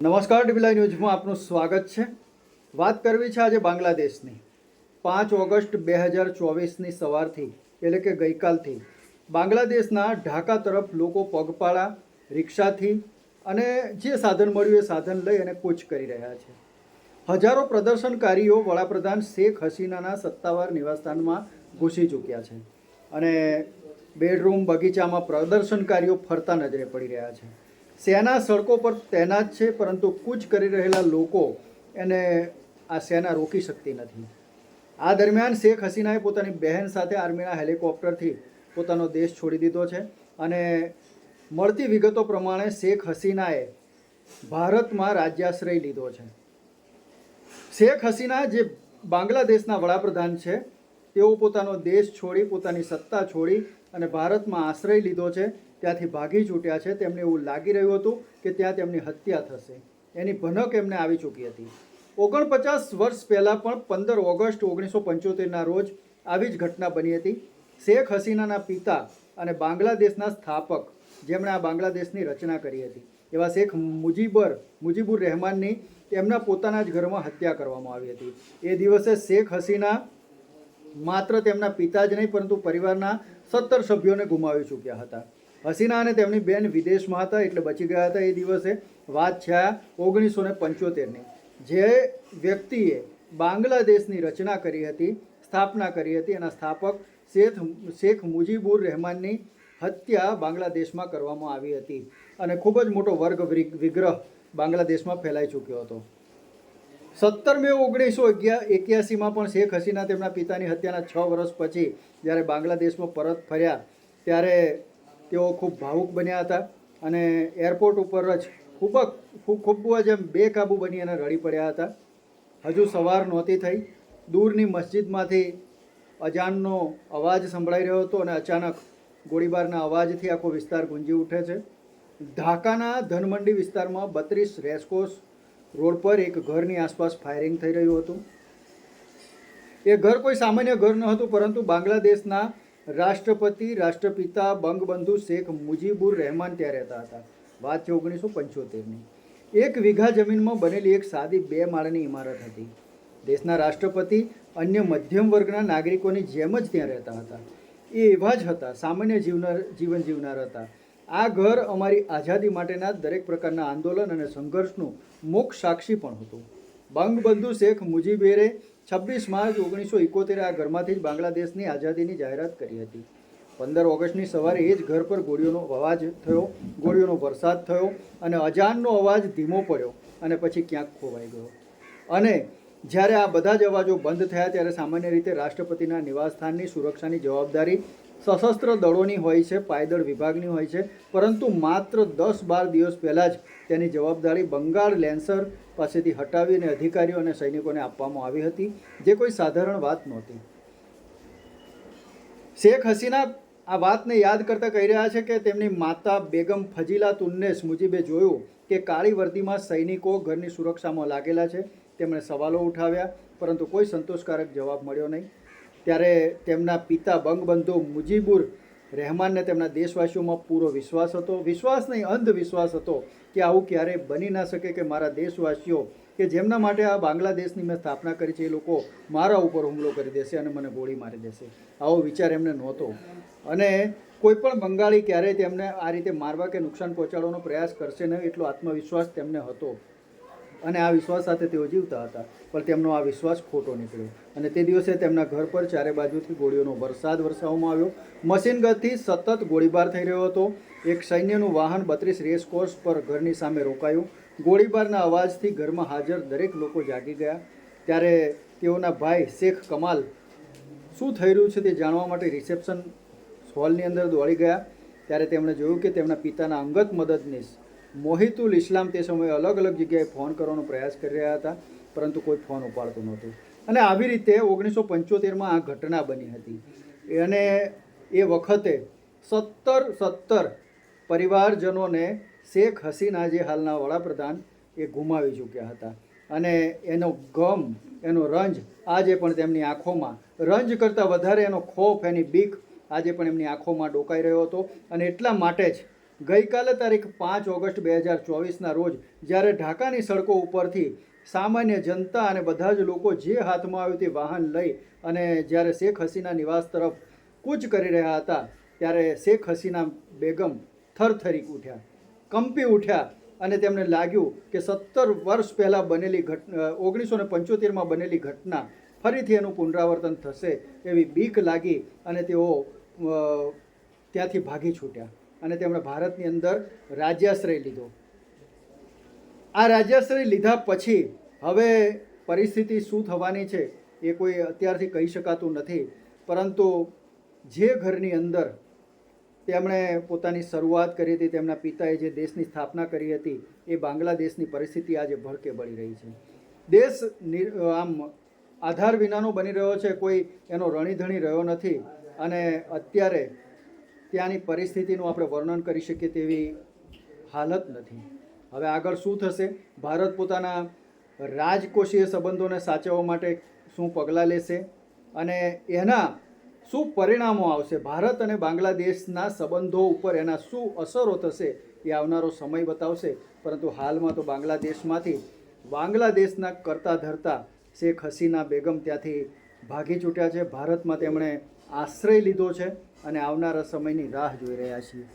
નમસ્કાર ડીબીલાઈ ન્યૂઝમાં આપનું સ્વાગત છે. વાત કરવી છે આજે બાંગ્લાદેશની. પાંચ ઓગસ્ટ બે હજાર ચોવીસની સવારથી, એટલે કે ગઈકાલથી, બાંગ્લાદેશના ઢાકા તરફ લોકો પગપાળા, રિક્ષાથી અને જે સાધન મળ્યું એ સાધન લઈ અને કૂચ કરી રહ્યા છે. હજારો પ્રદર્શનકારીઓ વડાપ્રધાન શેખ હસીનાના સત્તાવાર નિવાસસ્થાનમાં ઘૂસી ચૂક્યા છે અને બેડરૂમ બગીચામાં પ્રદર્શનકારીઓ ફરતા નજરે પડી રહ્યા છે. સેના સડકો પર તૈનાત છે, પરંતુ કૂચ કરી રહેલા લોકો એને આ સેના રોકી શકતી નથી. આ દરમિયાન શેખ હસીનાએ પોતાની બહેન સાથે આર્મીના હેલિકોપ્ટરથી પોતાનો દેશ છોડી દીધો છે અને મળતી વિગતો પ્રમાણે શેખ હસીનાએ ભારતમાં રાજ્યાશ્રય લીધો છે. શેખ હસીના જે બાંગ્લાદેશના વડાપ્રધાન છે, તેઓ પોતાનો દેશ છોડી, પોતાની સત્તા છોડી અને ભારતમાં આશ્રય લીધો છે. ત્યાંથી ભાગી છૂટ્યા છે, તેમને એવું લાગી રહ્યું હતું કે ત્યાં તેમની હત્યા થશે. એની ભનક એમને આવી ચૂકી હતી. ઓગણપચાસ વર્ષ પહેલાં પણ પંદર ઓગસ્ટ ઓગણીસો પંચોતેરના રોજ આવી જ ઘટના બની હતી. શેખ હસીનાના પિતા અને બાંગ્લાદેશના સ્થાપક જેમણે આ બાંગ્લાદેશની રચના કરી હતી. એવા શેખ મુજીબર, મુજીબુર રહેમાનની એમના પોતાના જ ઘરમાં હત્યા કરવામાં આવી હતી. એ દિવસે શેખ હસીના માત્ર તેમના પિતા જ નહીં, પરંતુ પરિવારના સત્તર સભ્યોને ગુમાવી ચૂક્યા હતા. હસીના અને તેમની બેન વિદેશમાં હતા એટલે બચી ગયા હતા એ દિવસે. વાત છે ઓગણીસો ને પંચોતેરની. જે વ્યક્તિએ બાંગ્લાદેશની રચના કરી હતી, સ્થાપના કરી હતી, એના સ્થાપક શેખ શેખ મુજીબુર રહેમાનની હત્યા બાંગ્લાદેશમાં કરવામાં આવી હતી અને ખૂબ જ મોટો વર્ગ વિગ્રહ બાંગ્લાદેશમાં ફેલાઈ ચૂક્યો હતો. સત્તર મે ઓગણીસો એક્યાસીમાં પણ શેખ હસીના તેમના પિતાની હત્યાના છ વર્ષ પછી જ્યારે બાંગ્લાદેશમાં પરત ફર્યા ત્યારે તેઓ ખૂબ ભાવુક બન્યા હતા અને એરપોર્ટ ઉપર જ ખૂબ ખૂબ ખૂબ જ એમ બેકાબૂ બની અને રડી પડ્યા હતા. હજુ સવાર નહોતી થઈ. દૂરની મસ્જિદમાંથી અજાનનો અવાજ સંભળાઈ રહ્યો હતો અને અચાનક ગોળીબારના અવાજથી આખો વિસ્તાર ગુંજી ઉઠે છે. ઢાકાના ધનમંડી વિસ્તારમાં બત્રીસ રેસકોર્સ રોડ પર એક ઘરની આસપાસ ફાયરિંગ થઈ રહ્યું હતું. એ ઘર કોઈ સામાન્ય ઘર ન હતું, પરંતુ બાંગ્લાદેશના રાષ્ટ્રપતિ, રાષ્ટ્રપિતા બંગબંધુ શેખ મુજીબુર રહેમાન ત્યાં રહેતા હતા. વાત છે ઓગણીસો પંચોતેરની. એક વીઘા જમીનમાં બનેલી એક સાદી બે માળની ઇમારત હતી. દેશના રાષ્ટ્રપતિ, અન્ય મધ્યમ વર્ગના નાગરિકોની જેમ જ ત્યાં રહેતા હતા. એ એવા જ હતા, સામાન્ય જીવનાર જીવન જીવનાર હતા. આ ઘર અમારી આઝાદી માટેના દરેક પ્રકારના આંદોલન અને સંઘર્ષનું મુખ સાક્ષી પણ હતું. બંગબંધુ શેખ મુજીબેરે છવ્વીસ માર્ચ ઓગણીસો એકોતેર આ ઘરમાંથી જ બાંગ્લાદેશની આઝાદીની જાહેરાત કરી હતી. પંદર ઓગસ્ટની સવારે એ જ ઘર પર ગોળીઓનો અવાજ થયો, ગોળીઓનો વરસાદ થયો અને અજાનનો અવાજ ધીમો પડ્યો અને પછી ક્યાંક ખોવાઈ ગયો. અને જ્યારે આ બધા જ અવાજો બંધ થયા ત્યારે સામાન્ય રીતે રાષ્ટ્રપતિના નિવાસસ્થાનની સુરક્ષાની જવાબદારી સશસ્ત્ર દળોની હોય છે, પાયદળ વિભાગની હોય છે, પરંતુ માત્ર દસ બાર દિવસ પહેલાં જ તેની જવાબદારી બંગાળ લેન્સર પાસેથી હટાવીને અધિકારીઓ અને સૈનિકોને આપવામાં આવી હતી, જે કોઈ સાધારણ વાત નહોતી. શેખ હસીના આ વાતને યાદ કરતાં કહી રહ્યા છે કે તેમની માતા બેગમ ફજીલાત ઉન્નેસ મુજીબે જોયું કે કાળી વર્દીમાં સૈનિકો ઘરની સુરક્ષામાં લાગેલા છે. તેમણે સવાલો ઉઠાવ્યા, પરંતુ કોઈ સંતોષકારક જવાબ મળ્યો નહીં. ત્યારે તેમના પિતા બંગબંધુ મુજીબુર રહેમાનને તેમના દેશવાસીઓમાં પૂરો વિશ્વાસ હતો. વિશ્વાસ નહીં, અંધવિશ્વાસ હતો કે આવું ક્યારેય બની ના શકે કે મારા દેશવાસીઓ કે જેમના માટે આ બાંગ્લાદેશની મેં સ્થાપના કરી છે એ લોકો મારા ઉપર હુમલો કરી દેશે અને મને ગોળી મારી દેશે. આવો વિચાર એમને નહોતો. અને કોઈ પણ બંગાળી ક્યારેય તેમને આ રીતે મારવા કે નુકસાન પહોંચાડવાનો પ્રયાસ કરશે નહીં એટલો આત્મવિશ્વાસ તેમને હતો. અને આ વિશ્વાસ સાથે તેઓ જીવતા હતા. પણ તેમનો આ વિશ્વાસ ખોટો નીકળ્યો. અને તે દિવસે તેમના ઘર પર ચારે બાજુથી ગોળીઓનો વરસાદ વરસાવવામાં આવ્યો. મશીન ગનથી સતત ગોળીબાર થઈ રહ્યો હતો. એક સૈન્યનું વાહન બત્રીસ રેસ કોર્સ પર ઘરની સામે રોકાયું. ગોળીબારના અવાજથી ઘરમાં હાજર દરેક લોકો જાગી ગયા. ત્યારે તેઓના ભાઈ શેખ કમાલ શું થઈ રહ્યું છે તે જાણવા માટે રિસેપ્શન હોલની અંદર દોડી ગયા. ત્યારે તેમણે જોયું કે તેમના પિતાના અંગત મદદનીશ મોહિતુલ ઇસ્લામ તે સમયે અલગ અલગ જગ્યાએ ફોન કરવાનો પ્રયાસ કરી રહ્યા હતા, પરંતુ કોઈ ફોન ઉપાડતું નહોતું. અને આવી રીતે ઓગણીસો પંચોતેરમાં આ ઘટના બની હતી. અને એ વખતે સત્તર સત્તર પરિવારજનોને શેખ હસીના જે હાલના વડાપ્રધાન એ ગુમાવી ચૂક્યા હતા. અને એનો ગમ, એનો રંજ આજે પણ તેમની આંખોમાં, રંજ કરતાં વધારે એનો ખોફ, એની બીક આજે પણ એમની આંખોમાં ડોકાઈ રહ્યો હતો. અને એટલા માટે જ ગઈકાલે તારીખ પાંચ ઓગસ્ટ બે હજાર ચોવીસના રોજ જ્યારે ઢાકાની સડકો ઉપરથી સામાન્ય જનતા અને બધા જ લોકો જે હાથમાં આવ્યું તે વાહન લઈ અને જ્યારે શેખ હસીના નિવાસ તરફ કૂચ કરી રહ્યા હતા, ત્યારે શેખ હસીના બેગમ થરથરી ઉઠ્યા. કંપી ઉઠ્યા અને તેમને લાગ્યું કે સત્તર વર્ષ પહેલાં બનેલી ઘટના ઓગણીસો ને પંચોતેરમાં બનેલી ઘટના ફરીથી એનું પુનરાવર્તન થશે એવી બીક લાગી અને તેઓ ત્યાંથી ભાગી છૂટ્યા. અને તેમણે ભારતની અંદર રાજ્યાશ્રય લીધો. આ રાજ્યાશ્રય લીધા પછી હવે પરિસ્થિતિ શું થવાની છે એ કોઈ અત્યારથી કહી શકાતું નથી. પરંતુ જે ઘરની અંદર તેમણે પોતાની શરૂઆત કરી હતી, તેમના પિતાએ જે દેશની સ્થાપના કરી હતી, એ બાંગ્લાદેશની પરિસ્થિતિ આજે ભડકે બળી રહી છે. દેશ આમ આધાર વિનાનો બની રહ્યો છે, કોઈ એનો રણીધણી રહ્યો નથી અને અત્યારે ત્યાંની પરિસ્થિતિનું આપણે વર્ણન કરી શકીએ તેવી હાલત નથી. હવે આગળ શું થશે? ભારત પોતાના રાજકોષીય સંબંધોને સાચવવા માટે શું પગલાં લેશે? અને એના શું પરિણામો આવશે? ભારત અને બાંગ્લાદેશના સંબંધો ઉપર એના શું અસરો થશે એ આવનારો સમય બતાવશે. પરંતુ હાલમાં તો બાંગ્લાદેશમાંથી બાંગ્લાદેશના કરતા ધરતા શેખ હસીના બેગમ ત્યાંથી ભાગી છૂટ્યા છે. ભારતમાં તેમણે આશ્રય લીધો છે. અને આવનારા સમયની રાહ જોઈ રહ્યા છીએ.